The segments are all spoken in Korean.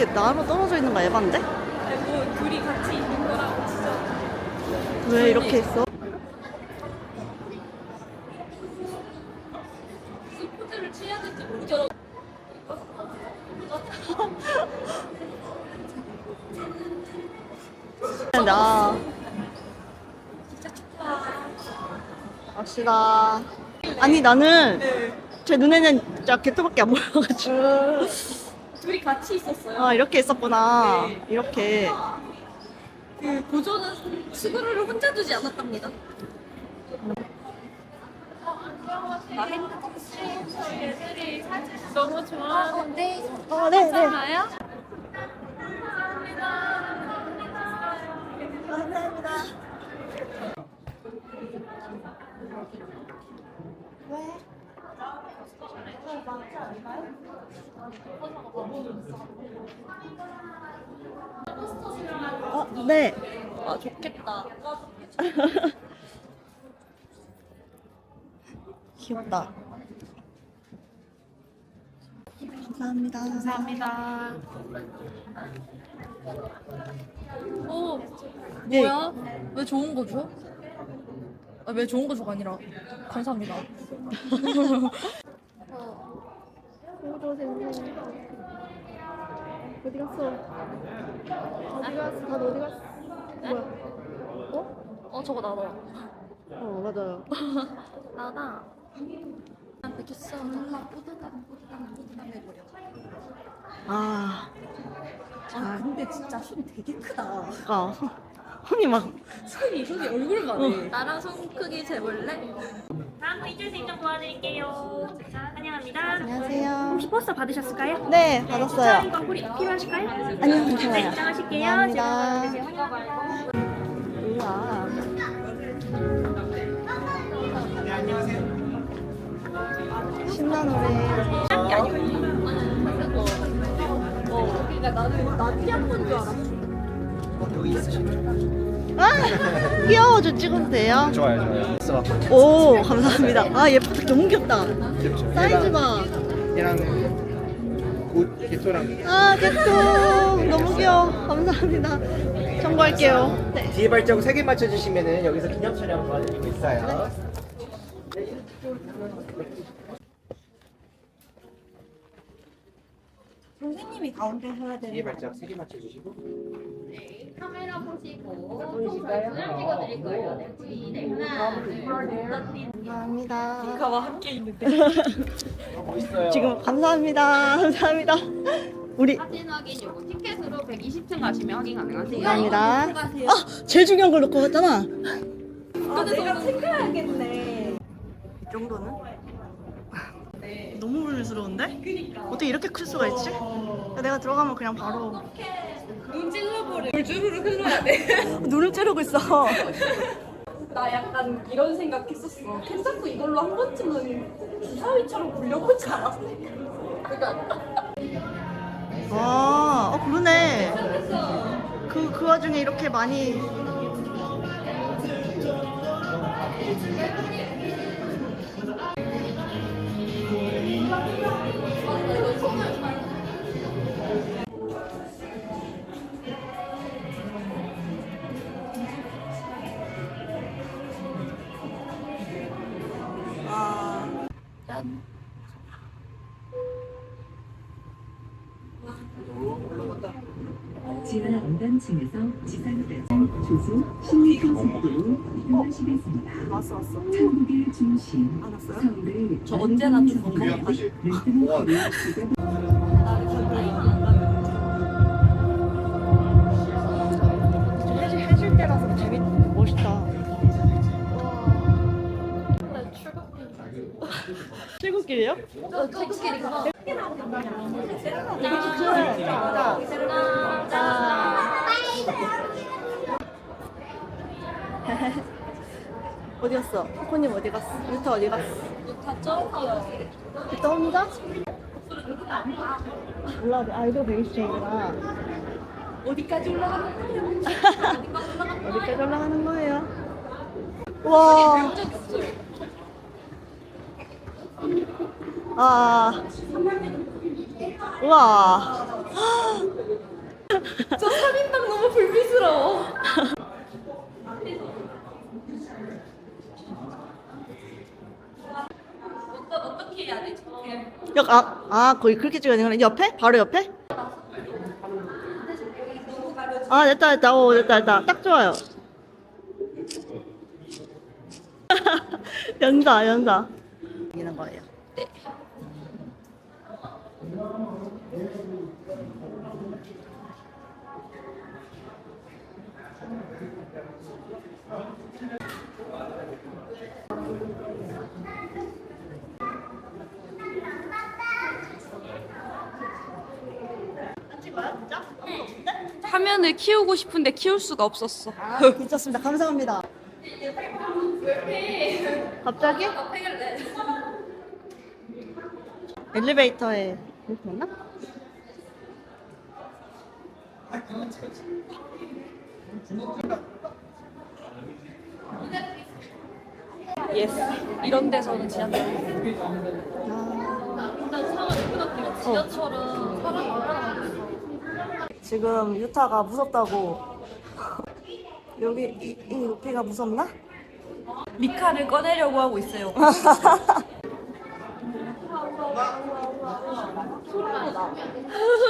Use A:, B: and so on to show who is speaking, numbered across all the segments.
A: 이렇게 나로 떨어져 있는 거 에반데?
B: 뭐 둘이 같이 있는 거라고 진짜
A: 왜 이렇게 있어?
B: 포즈를 취해야 될지 모르겠어.
A: 나 갑시다. 아니 나는 제 눈에는 진짜 개토밖에 안 보여가지고
B: 둘이 같이 있었어요.
A: 아 이렇게 있었구나 이렇게
B: 그 보조는 수그루를 혼자 두지 않았답니다. 나 핸드폰 애들이 사진 너무 좋아하는데
A: 아 네 네
B: 괜찮아요?
A: 감사합니다 어, 네.
B: 아 좋겠다.
A: 귀엽다. 감사합니다.
B: 감사합니다. 오
A: 네.
B: 뭐야? 왜 좋은 거 줘? 아, 왜 좋은 거 줘가 아니라 감사합니다.
A: 어디 갔어? 어디 갔어? 다들 어디 갔어? 뭐야?
B: 어 저거 나다.
A: 어 맞아요.
B: 나다. 안 뺏겼어. 정말 뿌듯한 뿌듯한 뿌듯함해버려.
A: 아,
B: 아 근데 진짜 손 되게 크다.
A: 아, 손이 막
B: 손이 손이 얼굴만 해. 나랑 손 크기 재볼래?
C: 다음 이쪽에서 인정 도와드릴게요. 포스터 받으셨을까요?
A: 네, 받았어요.
C: 광고리 필요하실까요?
A: 아니요,
C: 네,
A: 괜찮아요.
C: 입장하실게요.
A: 감사합니다.
C: 제가.
A: 우와. 신나 노래.
B: 나는 나 피아노인 줄 알았어.
A: 아, 귀여워. 저 찍어도 돼요?
D: 좋아요 좋아요 있어
A: 오, 감사합니다. 아, 예쁘다. 너무 귀엽다. 사이즈 봐.
D: 얘랑 옷 개토랑
A: 아, 개통. 너무 귀여워. 감사합니다. 청구할게요. 네.
D: 뒤에 발자국 3개 맞춰주시면은 여기서 기념 촬영 도와드리고 있어요
A: 선생님이 가운데 해야
D: 뒤에 발자국 3개 맞춰주시고
B: 카메라 보시고 사진을 찍어드릴 거예요. 네, 하나, 둘,
A: 감사합니다.
B: 가와 함께 있는데.
A: 지금 감사합니다. 감사합니다. 우리
B: 사진 확인 요거 티켓으로 120층 가시면 확인 가능하세요.
A: 감사합니다. 아, 제일 중요한 걸 놓고 갔잖아.
B: 아, 내가 챙겨야겠네.
A: 이 정도는? 너무 불스러운데? 어떻게 이렇게 클 수가 있지? 내가 들어가면 그냥 바로
B: 눈 찔러버려. 물 주르륵 흘러야 돼.
A: 눈을 찌르고 있어.
B: 나 약간 이런 생각했었어. 괜찮고 이걸로 한 번쯤은 주사위처럼 굴려보지? 그러니까
A: 아, 어, 그러네. 그, 그 와중에 이렇게 많이.
E: 3층에서 지상까지 조수 10m 속도로 이동하시겠습니다.
A: 왔어 왔어.
E: 한국의 중심 서울을
B: 저 언제나 좀
E: 건강하게 레스토랑
A: 해줄 때라서 되게 멋있다. 출국길이요?
B: 어, 출국길이구나. 자, 자, 자.
A: 어디 갔어? 코코님 어디 갔어? 루타 어디 갔어?
B: 다 쪄요.
A: 루타 혼자? 몰라, 아이돌 베이스이구나.
B: 어디까지 올라가는 거예요?
A: 어디까지 올라가는 거예요? 와. 아. 우와.
B: 저 3인당 너무 불미스러워. 어떻게 해야 되지?
A: 여, 아, 아, 거기 그렇게 찍어야 되는 거야? 옆에? 바로 옆에? 아, 됐다, 됐다. 오, 됐다, 됐다. 딱 좋아요. 연다, 연다. 이기는 거예요. 찍
B: 화면을 키우고 싶은데 키울 수가 없었어.
A: 아, 괜찮습니다. 감사합니다. 갑자기? 엘리베이터에 이렇게 맞나?
B: 예스. 이런 데서는 지하철. 지하철은 사람이 얼마나 많겠어.
A: 지금 유타가 무섭다고. 여기 이, 이 높이가 무섭나?
B: 미카를 꺼내려고 하고 있어요.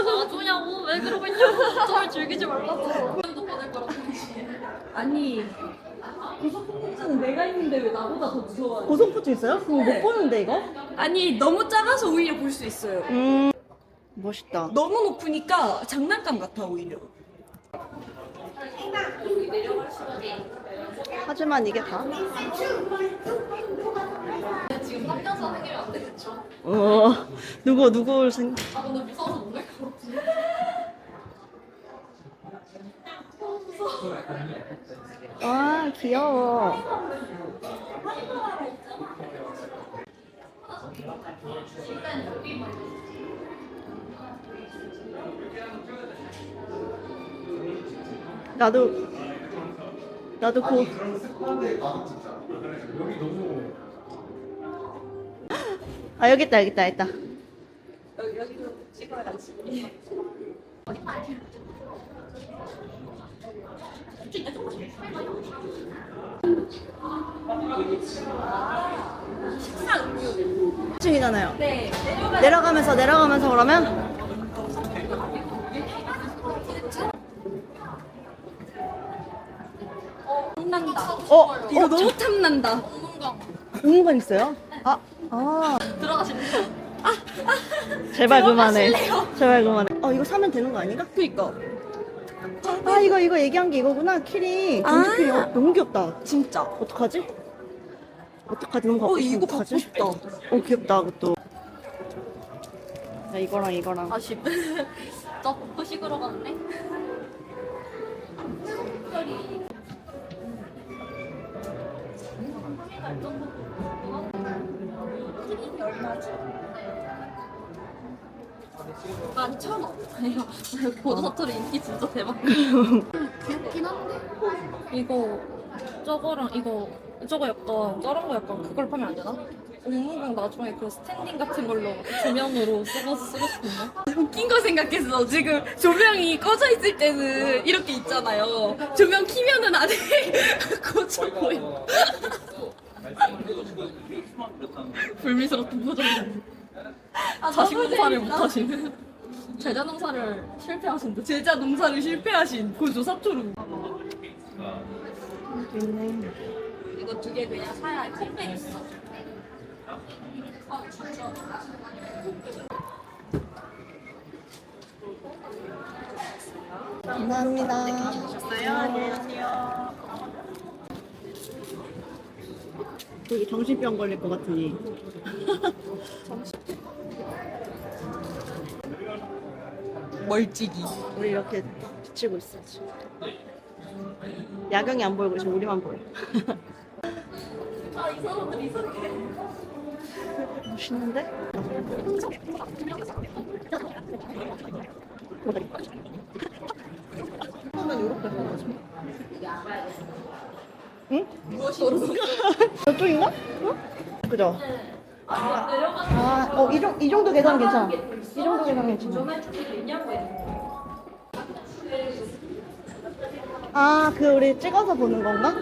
C: 놔주냐고 왜 그러고 있냐고 절 즐기지 말라고 도 보낼 거라고
B: 아니 고소공포증은 내가 있는데 왜 나보다 더 무서워해?
A: 고소포증 있어요? 그거 못 보는데 이거?
B: 아니 너무 작아서 오히려 볼 수 있어요.
A: 음 멋있다.
B: 너무 높으니까 장난감 같아 오히려.
A: 하지만 이게 다.
C: 지금 3년서 생기면 안 되겠죠?
A: 어 누구 누구를 생.
C: 아 근데 무서워서 못낼것 같아
A: 아 귀여워. 나도 나도 고. 아 여기 있다 여기 있다 여기 있다.
B: 여기 여기도 찍어야지.
A: 층이잖아요.
B: 네.
A: 내려가면서 내려가면서 그러면
B: 탐난다.
A: 어
B: 이거
A: 어,
B: 너무 탐난다.
A: 공간 있어요? 아 아.
C: 들어가시는
A: 제발 그만해. 제발 그만해. 어 이거 사면 되는 거 아닌가?
B: 그니까
A: 아 이거 이거 얘기한 게 이거구나. 키리.
B: 아.
A: 공주 키리. 어, 너무 귀엽다.
B: 진짜.
A: 어떡하지? 어떡하지? 너무 갖고
B: 어
A: 싶어.
B: 이거
A: 어떡하지?
B: 갖고 싶다.
A: 어 귀엽다 그것도. 야 이거랑 이거랑.
C: 아쉽 저 후식으로 갔네 만천 원. 보도사투리 인기 진짜 대박. 귀엽긴 한데. 이거 저거랑 이거 저거 약간 저런 거 약간 그걸 파면 안 되나? 옥무공 나중에 그 스탠딩 같은 걸로 조명으로 쓰고 쓰고 싶은데.
B: 웃긴 거 생각했어. 지금 조명이 꺼져 있을 때는 이렇게 있잖아요. 조명 키면은 안에 고쳐 보여.
C: 불미스럽던 표정.
B: 아,
C: 자식
B: 너무
C: 농사를
B: 재밌다.
C: 못하시는. 제자 농사를 실패하신데.
B: 제자 농사를 실패하신 고조 사투루.
A: 있네.
C: 이거 두 개 그냥 사야 컴백 있어. 아 진짜.
A: 감사합니다. 안녕하세요. 되게 정신병 걸릴 것 같으니.
B: 멀찍이.
A: 우리 이렇게 비치고 있어 지금. 야경이 안 보이고 지금 우리만 보여.
C: 아이 사람들 이상해.
A: 멋있는데? 그러면 이렇게 해가지 고. 응? 저쪽인가? 응? 그죠? 아, 어, 이, 정, 이 정도 계산은 괜찮아. 이 정도 계산은 괜찮아. 아, 그 우리 찍어서 보는 건가?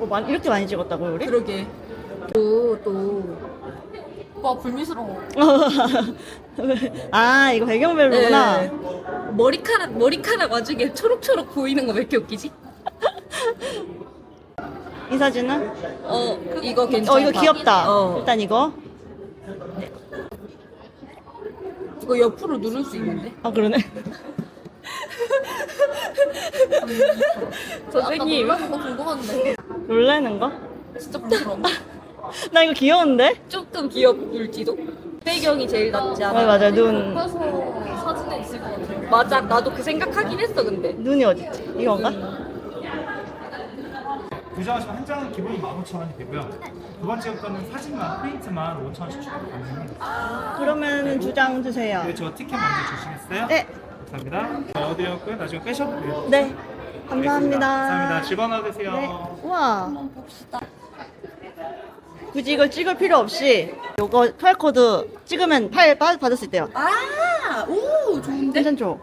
A: 어, 이렇게 많이 찍었다고요, 우리?
B: 그러게. 또, 또. 와, 불미스러워.
A: 아, 이거 배경별로구나.
B: 네. 머리카락, 머리카락 와중에 초록초록 보이는 거 왜 이렇게 웃기지?
A: 이 사진은?
B: 어, 이거 괜찮다.
A: 어, 이거 귀엽다.
B: 어.
A: 일단 이거.
B: 이거 옆으로 누를 수 있는데?
A: 아, 그러네.
B: 선생님.
C: 놀라는 거 궁금한데.
A: 놀래는 거?
C: 진짜 부끄러워.
A: 나 이거 귀여운데?
B: 조금 귀엽을지도? 배경이 제일 낫지 않아?
A: 어, 맞아, 눈.
C: 그래서 사진에 있을 것 같아요.
B: 맞아, 나도 그 생각하긴 했어, 근데.
A: 눈이 어딨지? 이건가?
F: 구조하시면 한 장은 기본이 15,000원이 되고요. 두 번째 거는 사진만, 프린트만 5,000원씩 추가로 가능합니다.
A: 그러면 두 장 주세요.
F: 네, 저 티켓 먼저 주시겠어요?
A: 네.
F: 감사합니다. 넣어드렸고요. 나중에 빼셔도 돼요.
A: 네. 감사합니다.
F: 감사합니다. 즐거운 하루 되세요.
A: 네. 우와. 굳이 이걸 찍을 필요 없이 요거 QR코드 찍으면 파일 받- 받을 수 있대요.
B: 아, 오, 좋은데?
A: 괜찮죠?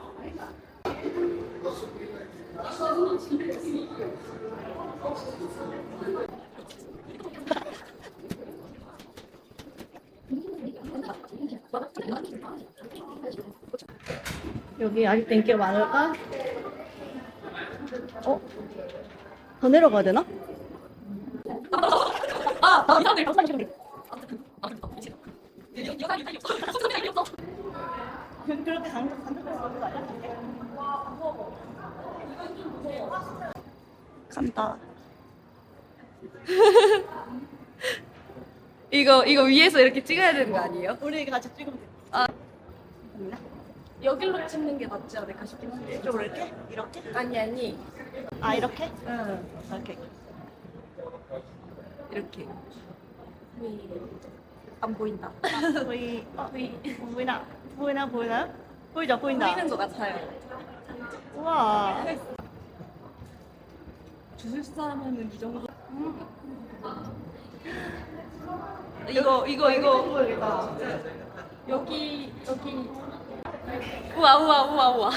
A: 여기 아직도 인기가 많을까? 어? 더 내려가야 되나? 그- 그렇게 간, 간접해서 가는 거 아니야? 간다.
B: 이거, 이거 위에서 이렇게 찍어야 되는 거 아니에요?
A: 우리 같이 찍으면 돼.
B: 여기로 찍는 게 낫지 않을까 싶긴 한데.
A: 이렇게? 이렇게?
B: 아니, 아니.
A: 아 이렇게?
B: 응,
A: 이렇게.
B: 이렇게. 안 보인다.
A: 보이, 어, 보이나? 보이나 보이나? 보이죠? 보인다.
B: 보이는 것 같아요.
A: 우와.
B: 주술 사람은 이 정도. 이거 이거 이거 여기 여기 우와 우와 우와 우와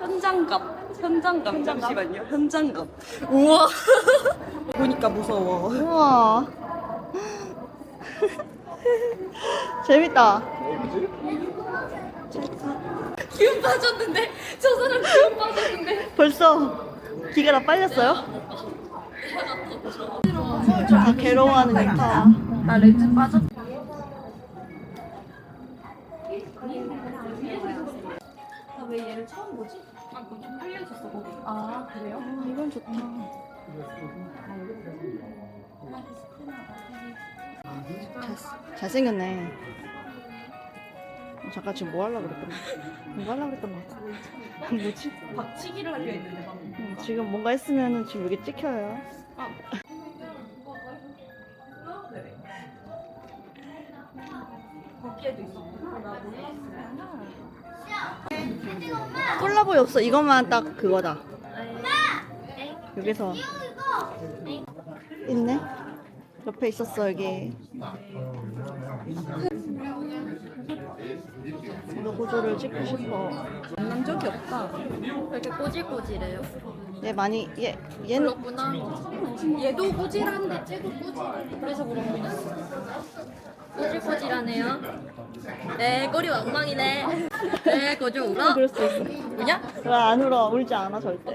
B: 현장감 현장감 잠시만요 현장감 우와 보니까 무서워
A: 우와. 재밌다.
B: 기운 빠졌는데 저 사람 기운 빠졌는데
A: 벌써 기가 다 빨렸어요? 다 괴로워하는 유타.
B: 나 렌즈 빠졌
C: 왜 얘를 처음 보지? 아, 풀려있었어, 거기. 아, 그래요?
A: 아, 이건 좋다. 잘, 잘생겼네. 어, 잠깐 지금 뭐 하려고 그랬던 거야? 뭐 하려고 그랬던 거 같아. 뭐지?
B: 박치기를 하려 했는데 방금.
A: 음, 지금 뭔가 했으면 지금 여기 찍혀요.
B: 거기에도 있었구나 나 몰랐어
A: 콜라보이 없어. 이것만 딱 그거다. 여기서 있네. 옆에 있었어 여기. 로고조를 찍고 싶어.
B: 만난 적이 없다
C: 왜 이렇게 꼬질꼬질해요?
A: 얘 많이 얘 얘는
C: 그렇구나. 얘도 꼬질한데 쟤도 꼬질. 그래서 그런 거네. 하네요. 네, 꼬리 왕망이네. 네, 거저 울어?
A: 그럴 수 있어.
C: 뭐냐?
A: 왜 안 울어? 울지 않아 절대.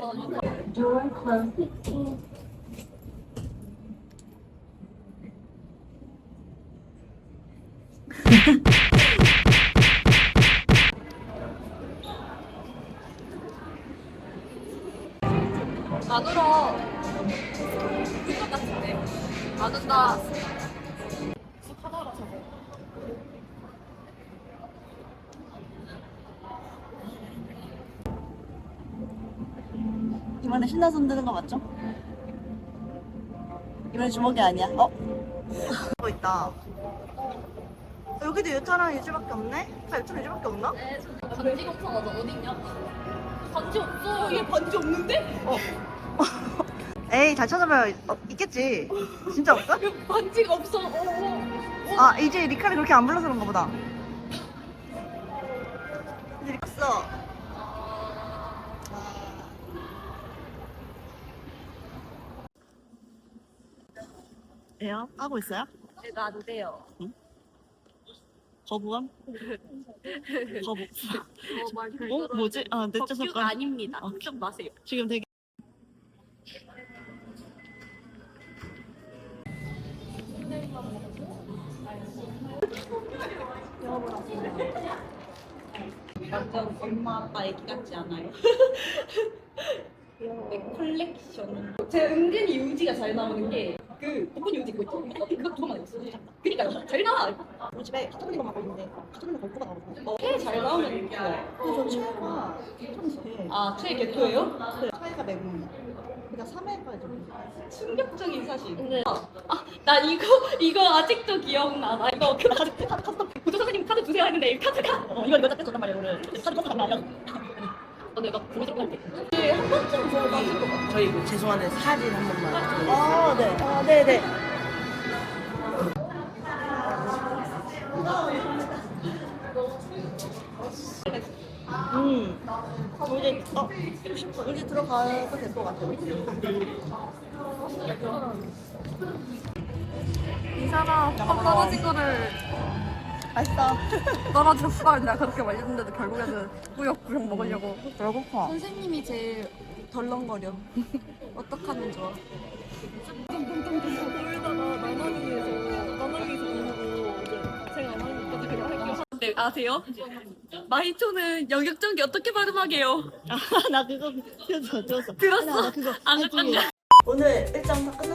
A: 이번에 신나서 흔드는 거 맞죠? 이번에 주먹이 아니야. 어? 뭐 있다. 어, 여기도 유타랑 유주밖에 없네? 다 유타랑 유주밖에 없나?
C: 반지가 없어가지고 어딨냐? 반지 없어.
B: 얘 반지 없는데?
A: 에이 잘 찾아봐요. 어, 있겠지. 진짜 없어?
B: 반지가 없어. 어, 어.
A: 아 이제 리카를 그렇게 안 불러서 그런가 보다. 예요? 하고 있어요?
B: 네, 놔도 돼요.
A: 거부감? 거부.
B: 말
A: 어? 뭐지? 아, 내
B: 법규가
A: 쫓아가.
B: 아닙니다. 걱정 마세요.
A: 지금 되게.
B: 완전 엄마 아빠 얘기 같지 않아요? 네, 컬렉션. 제 은근히 유지가 잘 나오는 게 그 복근 유지 그거 있죠? 그거 두 번만 있어. 그니까요. 잘 나와.
A: 우리 집에 카톨릭만 갖고 있는데 카톨릭만 걸고가 나오거든요.
B: 어, 최잘 나오면 좋아요.
A: 근데 저 최애가 개통이세.
B: 아, 최 개토예요?
A: 네, 최애가 매국이야. 그러니까 3회까지 좀.
B: 충격적인 사실. 아, 아, 나 이거 이거 아직도 기억나. 나 이거 그 카드 카드 카드 부조 선생님 카드 주세요 했는데 이 카드가 어, 이거 이거 줬단 말이야 오늘. 카드 줬단 말이야. 어, 내가. 네, 한 번쯤 가실 것 같아.
D: 저희 뭐 죄송한데 사진 한 번만.
A: 아, 네. 아, 네, 네. 음. 이제, 어, 이제 들어가도 될 것 같아요.
C: 이사가 밥 떨어진 거를
A: 맛있다.
C: 떨어졌어. 내가 그렇게 말했는데도 결국에는 꾸역꾸역 먹으려고.
A: 배고파.
C: 선생님이 제일 덜렁거려. 어떡하면 좋아?
B: 네, 아세요? 마이초는 영역전기 어떻게 발음하게요?
A: 나 그거 들었어, 들었어. 나
B: 안. 했다.
A: 오늘 일정 다 끝